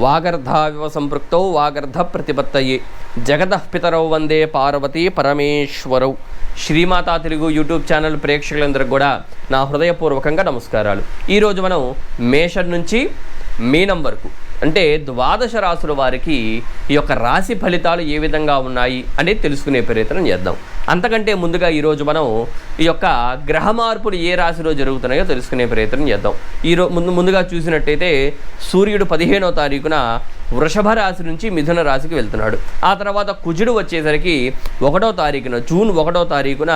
వాగర్ధావివ సంపృక్తౌ వాగర్ధ ప్రతిపత్తయే జగతః పితరౌ వందే పార్వతీ పరమేశ్వరౌ. శ్రీమాతా తెలుగు యూట్యూబ్ ఛానల్ ప్రేక్షకులందరికీ కూడా నా హృదయపూర్వకంగా నమస్కారాలు. ఈరోజు మనం మేషం నుంచి మీనం వరకు అంటే ద్వాదశ రాసుల వారికి ఈ యొక్క రాశి ఫలితాలు ఏ విధంగా ఉన్నాయి అనేది తెలుసుకునే ప్రయత్నం చేద్దాం. అంతకంటే ముందుగా ఈరోజు మనం ఈ యొక్క గ్రహ మార్పులు ఏ రాశిలో జరుగుతున్నాయో తెలుసుకునే ప్రయత్నం చేద్దాం. ఈరో ముందు ముందుగా చూసినట్టయితే సూర్యుడు పదిహేనో తారీఖున వృషభ రాశి నుంచి మిథున రాశికి వెళ్తున్నాడు. ఆ తర్వాత కుజుడు వచ్చేసరికి ఒకటో తారీఖున జూన్ ఒకటో తారీఖున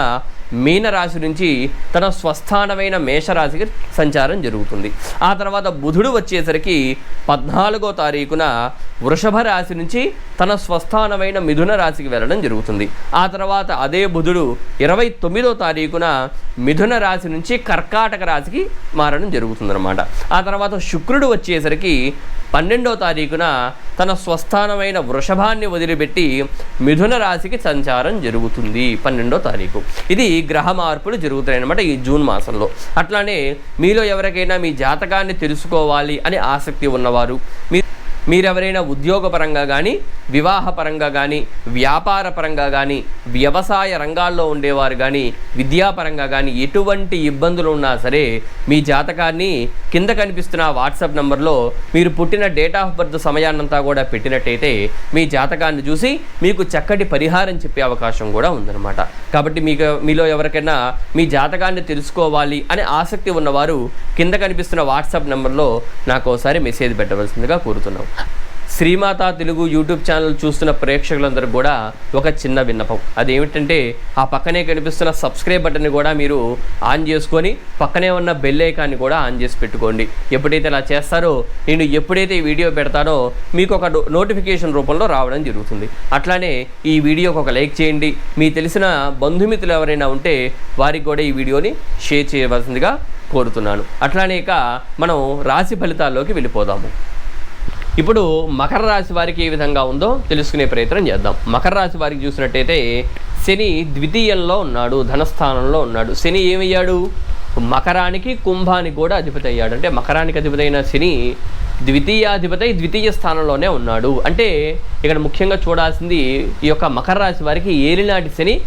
మీనరాశి నుంచి తన స్వస్థానమైన మేషరాశికి సంచారం జరుగుతుంది. ఆ తర్వాత బుధుడు వచ్చేసరికి పద్నాలుగో తారీఖున వృషభ రాశి నుంచి తన స్వస్థానమైన మిథున రాశికి వెళ్ళడం జరుగుతుంది. ఆ తర్వాత అదే బుధుడు ఇరవై తొమ్మిదో తారీఖున మిథున రాశి నుంచి కర్కాటక రాశికి మారడం జరుగుతుందన్నమాట. ఆ తర్వాత శుక్రుడు వచ్చేసరికి పన్నెండో తారీఖున తన స్వస్థానమైన వృషభాన్ని వదిలిపెట్టి మిథున రాశికి సంచారం జరుగుతుంది పన్నెండో తారీఖు. ఇది గ్రహ మార్పులు జరుగుతాయి అనమాట ఈ జూన్ మాసంలో. అట్లానే మీలో ఎవరికైనా మీ జాతకాన్ని తెలుసుకోవాలి అని ఆసక్తి ఉన్నవారు మీ మీరెవరైనా ఉద్యోగపరంగా కానీ వివాహపరంగా కానీ వ్యాపార పరంగా కానీ వ్యవసాయ రంగాల్లో ఉండేవారు కానీ విద్యాపరంగా కానీ ఎటువంటి ఇబ్బందులు ఉన్నా సరే మీ జాతకాన్ని కింద కనిపిస్తున్న వాట్సాప్ నంబర్లో మీరు పుట్టిన డేట్ ఆఫ్ బర్త్ సమయాన్నంతా కూడా పెట్టినట్టయితే మీ జాతకాన్ని చూసి మీకు చక్కటి పరిహారం చెప్పే అవకాశం కూడా ఉందన్నమాట. కాబట్టి మీకు మీలో ఎవరికైనా మీ జాతకాన్ని తెలుసుకోవాలి అనే ఆసక్తి ఉన్నవారు కింద కనిపిస్తున్న వాట్సాప్ నెంబర్లో నాకు ఒకసారి మెసేజ్ పెట్టవలసిందిగా కోరుతున్నాం. శ్రీమాత తెలుగు యూట్యూబ్ ఛానల్ చూస్తున్న ప్రేక్షకులందరూ కూడా ఒక చిన్న విన్నపం. అదేమిటంటే ఆ పక్కనే కనిపిస్తున్న సబ్స్క్రైబ్ బటన్ని కూడా మీరు ఆన్ చేసుకొని పక్కనే ఉన్న బెల్ ఐకాన్ని కూడా ఆన్ చేసి పెట్టుకోండి. ఎప్పుడైతే అలా చేస్తారో నేను ఎప్పుడైతే ఈ వీడియో పెడతానో మీకు ఒక నోటిఫికేషన్ రూపంలో రావడం జరుగుతుంది. అట్లానే ఈ వీడియోకి ఒక లైక్ చేయండి. మీ తెలిసిన బంధుమిత్రులు ఎవరైనా ఉంటే వారికి కూడా ఈ వీడియోని షేర్ చేయవలసిందిగా కోరుతున్నాను. అట్లానే ఇక మనం రాశి ఫలితాల్లోకి వెళ్ళిపోదాము. ఇప్పుడు మకర రాశి వారికి ఏ విధంగా ఉందో తెలుసుకునే ప్రయత్నం చేద్దాం. మకర రాశి వారికి చూసినట్టయితే శని ద్వితీయంలో ఉన్నాడు ధనస్థానంలో ఉన్నాడు. శని ఏమయ్యాడు? మకరానికి కుంభానికి కూడా అధిపతి అయ్యాడు. అంటే మకరానికి అధిపతి అయిన శని ద్వితీయాధిపతి ద్వితీయ స్థానంలోనే ఉన్నాడు. అంటే ఇక్కడ ముఖ్యంగా చూడాల్సింది ఈ యొక్క మకర రాశి వారికి ఏలినాటి శని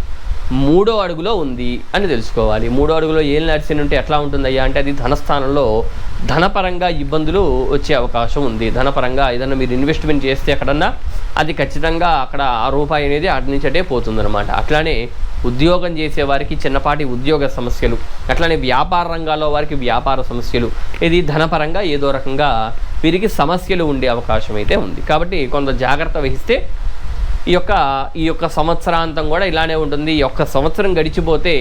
మూడో అడుగులో ఉంది అని తెలుసుకోవాలి. మూడో అడుగులో ఏలినాటి శని ఉంటే ఎట్లా ఉంటుందయ్యా? అంటే అది ధనస్థానంలో ధనపరంగా ఇబ్బందులు వచ్చే అవకాశం ఉంది. ధనపరంగా ఏదైనా మీరు ఇన్వెస్ట్మెంట్ చేస్తే ఎక్కడన్నా అది ఖచ్చితంగా అక్కడ ఆ రూపాయి అనేది అటు నుంచి అటే పోతుందన్నమాట. అట్లానే ఉద్యోగం చేసే వారికి చిన్నపాటి ఉద్యోగ సమస్యలు అట్లానే వ్యాపార రంగాల్లో వారికి వ్యాపార సమస్యలు ఇది ధనపరంగా ఏదో రకంగా వీరికి సమస్యలు ఉండే అవకాశం అయితే ఉంది. కాబట్టి కొంత జాగ్రత్త వహిస్తే ఈ యొక్క ఈ యొక్క సంవత్సరాంతం కూడా ఇలానే ఉంటుంది. ఈ యొక్క సంవత్సరం గడిచిపోతే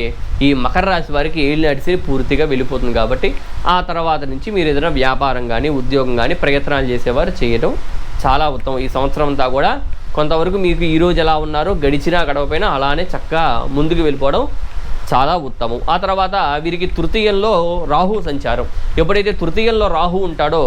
ఈ మకర రాశి వారికి ఏళ్ళు నడిచి పూర్తిగా వెళ్ళిపోతుంది కాబట్టి ఆ తర్వాత నుంచి మీరు ఏదైనా వ్యాపారం కానీ ఉద్యోగం కానీ ప్రయత్నాలు చేసేవారు చేయడం చాలా ఉత్తమం. ఈ సంవత్సరం అంతా కూడా కొంతవరకు మీకు ఈ రోజు ఎలా ఉన్నారో గడిచినా గడవపోయినా అలానే చక్కగా ముందుకు వెళ్ళిపోవడం చాలా ఉత్తమం. ఆ తర్వాత వీరికి తృతీయంలో రాహు సంచారం. ఎప్పుడైతే తృతీయంలో రాహు ఉంటాడో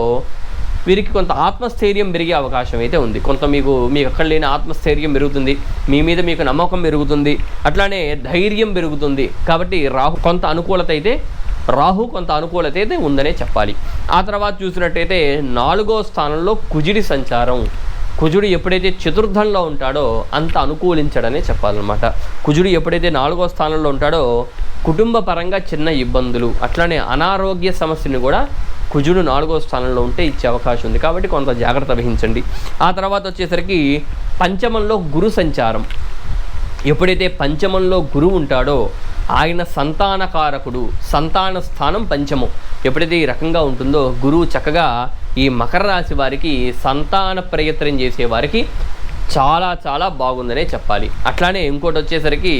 వీరికి కొంత ఆత్మస్థైర్యం పెరిగే అవకాశం అయితే ఉంది. కొంత మీకు మీకు అక్కడ లేని ఆత్మస్థైర్యం పెరుగుతుంది. మీ మీద మీకు నమ్మకం పెరుగుతుంది. అట్లానే ధైర్యం పెరుగుతుంది. కాబట్టి రాహు కొంత అనుకూలత అయితే రాహు కొంత అనుకూలత అయితే ఉందనే చెప్పాలి. ఆ తర్వాత చూసినట్టయితే నాలుగో స్థానంలో కుజిడి సంచారం. కుజుడు ఎప్పుడైతే చతుర్థంలో ఉంటాడో అంత అనుకూలించడనే చెప్పాలన్నమాట. కుజుడు ఎప్పుడైతే నాలుగో స్థానంలో ఉంటాడో కుటుంబ పరంగా చిన్న ఇబ్బందులు అట్లానే అనారోగ్య సమస్యని కూడా కుజుడు నాలుగో స్థానంలో ఉంటే ఇచ్చే అవకాశం ఉంది. కాబట్టి కొంత జాగ్రత్త వహించండి. ఆ తర్వాత వచ్చేసరికి పంచమంలో గురు సంచారం. ఎప్పుడైతే పంచమంలో గురువు ఉంటాడో ఆయన సంతానకారకుడు సంతాన స్థానం పంచమం. ఎప్పుడైతే ఈ రకంగా ఉంటుందో గురువు చక్కగా ఈ మకర రాశి వారికి సంతాన ప్రయత్నం చేసే వారికి చాలా చాలా బాగుందనే చెప్పాలి. అట్లానే ఇంకోటి వచ్చేసరికి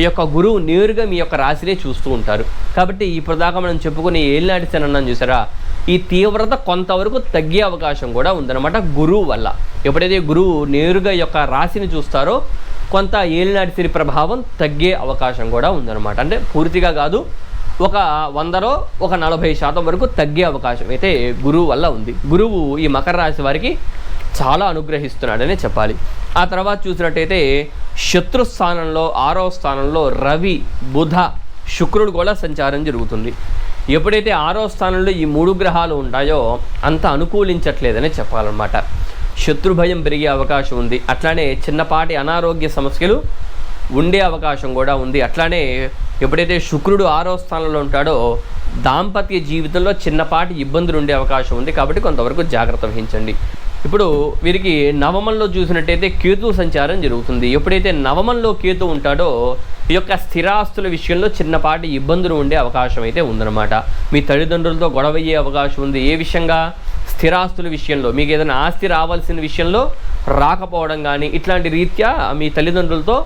ఈ యొక్క గురువు నేరుగా మీ యొక్క రాశినే చూస్తూ ఉంటారు. కాబట్టి ఇప్పటిదాకా మనం చెప్పుకుని ఏలినాటి శనన్నాను చూసారా? ఈ తీవ్రత కొంతవరకు తగ్గే అవకాశం కూడా ఉందన్నమాట గురువు వల్ల. ఎప్పుడైతే గురువు నేరుగా యొక్క రాశిని చూస్తారో కొంత ఏలినాటి శని ప్రభావం తగ్గే అవకాశం కూడా ఉందన్నమాట. అంటే పూర్తిగా కాదు ఒక వందలో ఒక నలభై శాతం వరకు తగ్గే అవకాశం అయితే గురువు వల్ల ఉంది. గురువు ఈ మకర రాశి వారికి చాలా అనుగ్రహిస్తున్నాడనే చెప్పాలి. ఆ తర్వాత చూసినట్టయితే శత్రు స్థానంలో ఆరో స్థానంలో రవి బుధ శుక్రుడు కూడా సంచారం జరుగుతుంది. ఎప్పుడైతే ఆరో స్థానంలో ఈ మూడు గ్రహాలు ఉంటాయో అంత అనుకూలించట్లేదని చెప్పాలన్నమాట. శత్రు భయం పెరిగే అవకాశం ఉంది. అట్లానే చిన్నపాటి అనారోగ్య సమస్యలు ఉండే అవకాశం కూడా ఉంది. అట్లానే ఎప్పుడైతే శుక్రుడు ఆరో స్థానంలో ఉంటాడో దాంపత్య జీవితంలో చిన్నపాటి ఇబ్బందులు ఉండే అవకాశం ఉంది. కాబట్టి కొంతవరకు జాగ్రత్త వహించండి. ఇప్పుడు వీరికి నవమంలో చూసినట్టయితే కేతు సంచారం జరుగుతుంది. ఎప్పుడైతే నవమంలో కేతు ఉంటాడో ఈ యొక్క స్థిరాస్తుల విషయంలో చిన్నపాటి ఇబ్బందులు ఉండే అవకాశం అయితే ఉందన్నమాట. మీ తల్లిదండ్రులతో గొడవ అయ్యే అవకాశం ఉంది. ఏ విషయంగా? స్థిరాస్తుల విషయంలో. మీకు ఏదైనా ఆస్తి రావాల్సిన విషయంలో రాకపోవడం కానీ ఇట్లాంటి రీత్యా మీ తల్లిదండ్రులతో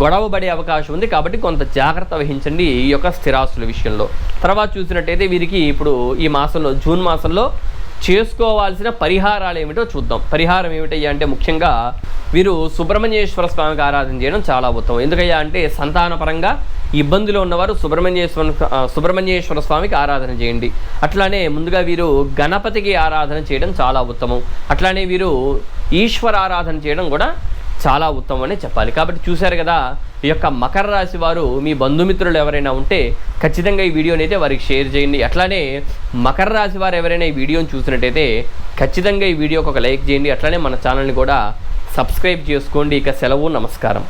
గొడవ పడే అవకాశం ఉంది. కాబట్టి కొంత జాగ్రత్త వహించండి ఈ యొక్క స్థిరాస్తుల విషయంలో. తర్వాత చూసినట్టయితే వీరికి ఇప్పుడు ఈ మాసంలో జూన్ మాసంలో చేసుకోవాల్సిన పరిహారాలు ఏమిటో చూద్దాం. పరిహారం ఏమిటయ్యా అంటే ముఖ్యంగా వీరు సుబ్రహ్మణ్యేశ్వర స్వామికి ఆరాధన చేయడం చాలా ఉత్తమం. ఎందుకయ్యా అంటే సంతానపరంగా ఇబ్బందులు ఉన్నవారు సుబ్రహ్మణ్యేశ్వర సుబ్రహ్మణ్యేశ్వర స్వామికి ఆరాధన చేయండి. అట్లానే ముందుగా వీరు గణపతికి ఆరాధన చేయడం చాలా ఉత్తమం. అట్లానే వీరు ఈశ్వర ఆరాధన చేయడం కూడా చాలా ఉత్తమం అని చెప్పాలి. కాబట్టి చూశారు కదా ఈ యొక్క మకర రాశి వారు మీ బంధుమిత్రులు ఎవరైనా ఉంటే ఖచ్చితంగా ఈ వీడియోని అయితే వారికి షేర్ చేయండి. అట్లానే మకర రాశి వారు ఎవరైనా ఈ వీడియోని చూసినట్టయితే ఖచ్చితంగా ఈ వీడియోకి ఒక లైక్ చేయండి. అట్లానే మన ఛానల్ని కూడా సబ్స్క్రైబ్ చేసుకోండి. ఇక సెలవు నమస్కారం.